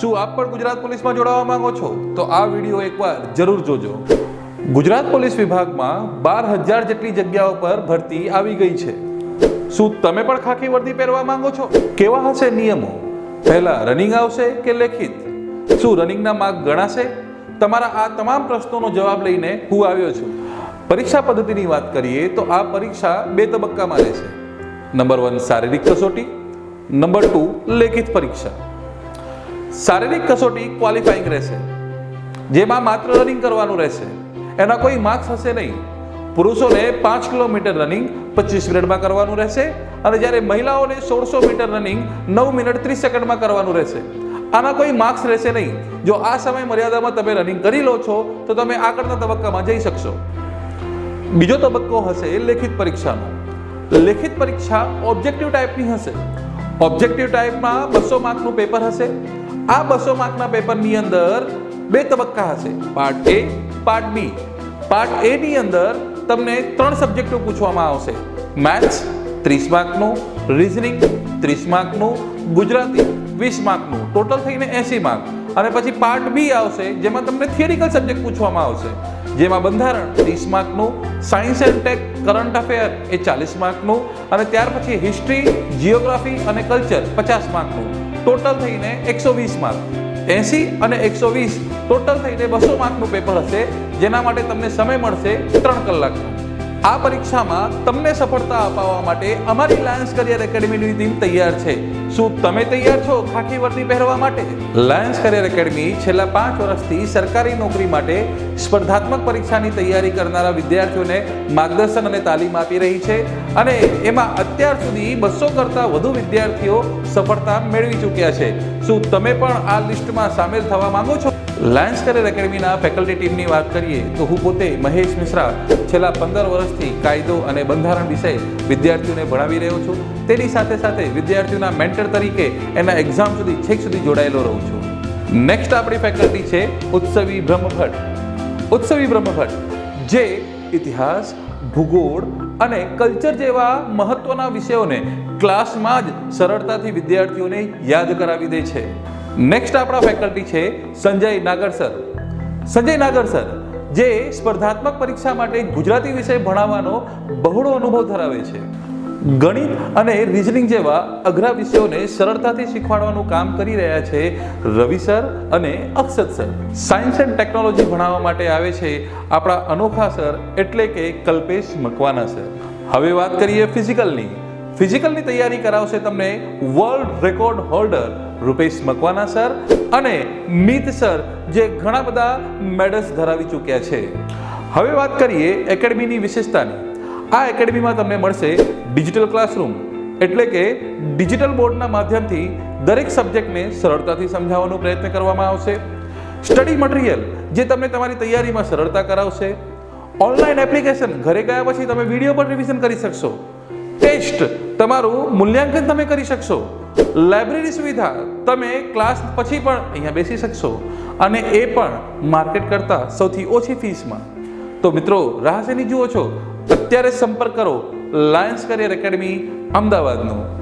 શું આપ પણ ગુજરાત પોલીસમાં જોડાવા માંગો છો? તો આ વીડિયો એકવાર જરૂર જોજો. ગુજરાત પોલીસ વિભાગમાં બાર હજાર જેટલી જગ્યાઓ પર ભરતી આવી ગઈ છે. શું તમે પણ ખાખી વર્દી પહેરવા માંગો છો? કેવા હશે નિયમો? પહેલા રનિંગ આવશે કે લેખિત? શું રનિંગના માર્ક ગણાશે? તમારા આ તમામ પ્રશ્નોનો જવાબ લઈને હું આવ્યો છું. પરીક્ષા પદ્ધતિની વાત કરીએ તો આ પરીક્ષા બે તબક્કામાં રહેશે. નંબર વન શારીરિક કસોટી, નંબર ટુ લેખિત પરીક્ષા. શારીરિક કસોટી ક્વોલિફાઈંગ રહેશે. જેમાં માત્ર રનિંગ કરવાનું રહેશે. એના કોઈ માર્ક્સ હશે નહીં. પુરુષોને પાંચ કિલોમીટર રનિંગ પચીસ મિનિટમાં કરવાનું રહેશે અને જ્યારે મહિલાઓને સોળસો મીટર રનિંગ નવ મિનિટ ત્રીસ સેકન્ડમાં કરવાનું રહેશે. આના કોઈ માર્ક્સ રહેશે નહીં. જો આ સમય મર્યાદામાં તમે રનિંગ કરી લો છો, તો તમે આગળના તબક્કામાં જઈ શકશો. બીજો તબક્કો હશે લેખિત પરીક્ષાનો. લેખિત પરીક્ષા ઓબ્જેક્ટિવ ટાઈપની હશે. ઓબ્જેક્ટિવ ટાઈપમાં બસો માર્કનું પેપર હશે. આ બસો માર્કના પેપરની અંદર બે તબક્કા હશે. Part A, part B. Part A ની અંદર તમને ત્રણ સબ્જેક્ટો પૂછવામાં આવશે. મેથ્સ ત્રીસ માર્કનું, રિઝનિંગ ત્રીસ માર્કનું, ગુજરાતી વીસ માર્કનું. ટોટલ થઈને એસી માર્ક. અને પછી પાર્ટ બી આવશે, જેમાં તમને થિયરિકલ સબ્જેક્ટ પૂછવામાં આવશે. જેમાં બંધારણ ત્રીસ માર્કનું science and tech current affair એ ચાલીસ માર્કનું, અને ત્યાર પછી હિસ્ટ્રી જિયોગ્રાફી અને કલ્ચર પચાસ માર્કનું. ટોટલ થઈને એકસો વીસ માર્ક એસી અને એકસો વીસ ટોટલ થઈને બસો માર્કનું પેપર હશે. જેના માટે તમને સમય મળશે ત્રણ કલાકનો. આ પરીક્ષામાં તમને સફળતા અપાવવા માટે અમારી લાયન્સ કરિયર એકેડમીની ટીમ તૈયાર છે. શું તમે તૈયાર છો ખાખી વર્દી પહેરવા માટે? લાયન્સ કરિયર એકેડમી છેલ્લા પાંચ વર્ષથી સરકારી નોકરી માટે સ્પર્ધાત્મક પરીક્ષાની તૈયારી કરનારા વિદ્યાર્થીઓને માર્ગદર્શન અને તાલીમ આપી રહી છે અને એમાં અત્યાર સુધી બસો કરતાં વધુ વિદ્યાર્થીઓ સફળતા મેળવી ચૂક્યા છે. શું તમે પણ આ લિસ્ટમાં સામેલ થવા માંગો છો? લાયન્સ કરિયર એકેડમીના ફેકલ્ટી ટીમની વાત કરીએ, તો હું પોતે મહેશ મિશ્રા છેલ્લા પંદર વર્ષથી કાયદો અને બંધારણ વિષય વિદ્યાર્થીઓને ભણાવી રહ્યો છું. તેની સાથે સાથે વિદ્યાર્થીઓના મેન્ટર તરીકે એના એક્ઝામ સુધી, છેક સુધી જોડાયેલો રહું છું. નેક્સ્ટ આપણી ફેકલ્ટી છે ઉત્સવી બ્રહ્મભટ્ટ. ઉત્સવી બ્રહ્મભટ્ટ, જે ઇતિહાસ, ભૂગોળ અને કલ્ચર જેવા મહત્વના વિષયોને ક્લાસમાં જ સરળતાથી વિદ્યાર્થીઓને યાદ કરાવી દે છે. નેક્સ્ટ આપણા ફેકલ્ટી છે સંજય નાગર સર સંજય નાગર સર જે સ્પર્ધાત્મક પરીક્ષા માટે ગુજરાતી વિષય ભણાવવાનો બહોળો અનુભવ ધરાવે છે. ગણિત અને રિઝનિંગ જેવા અઘરા વિષયોને સરળતાથી શીખવાડવાનું કામ કરી રહ્યા છે રવિ સર અને Akshat sir science and technology ભણાવવા માટે આવે છે આપણા અનોખા સર એટલે કે કલ્પેશ મકવાના સર હવે વાત કરીએ ફિઝિકલની ફિઝિકલની તૈયારી કરાવશે તમને world record holder Rupesh Makwana sir અને મિત સર, જે ઘણા બધા મેડલ્સ ધરાવી ચૂક્યા છે. હવે વાત કરીએ એકેડમીની વિશેષતાની. આ એકેડમીમાં તમને મળશે ડિજિટલ ક્લાસરૂમ એટલે કે ડિજિટલ બોર્ડના માધ્યમથી દરેક સબ્જેક્ટને સરળતાથી સમજાવવાનો પ્રયત્ન કરવામાં આવશે. સ્ટડી મટીરિયલ જે તમને તમારી તૈયારીમાં સરળતા કરાવશે. ઓનલાઈન એપ્લિકેશન ઘરે ગયા પછી તમે વીડિયો પર રિવિઝન કરી શકશો. ટેસ્ટ તમારું મૂલ્યાંકન તમે કરી શકશો. લાઇબ્રેરી સુવિધા. તમે ક્લાસ પછી પણ અહીંયા બેસી શકશો અને એ પણ માર્કેટ કરતાં સૌથી ઓછી ફીસમાં. તો મિત્રો રાહ જુઓ છો. અત્યારે સંપર્ક કરો. Lions Career Academy, અમદાવાદનો.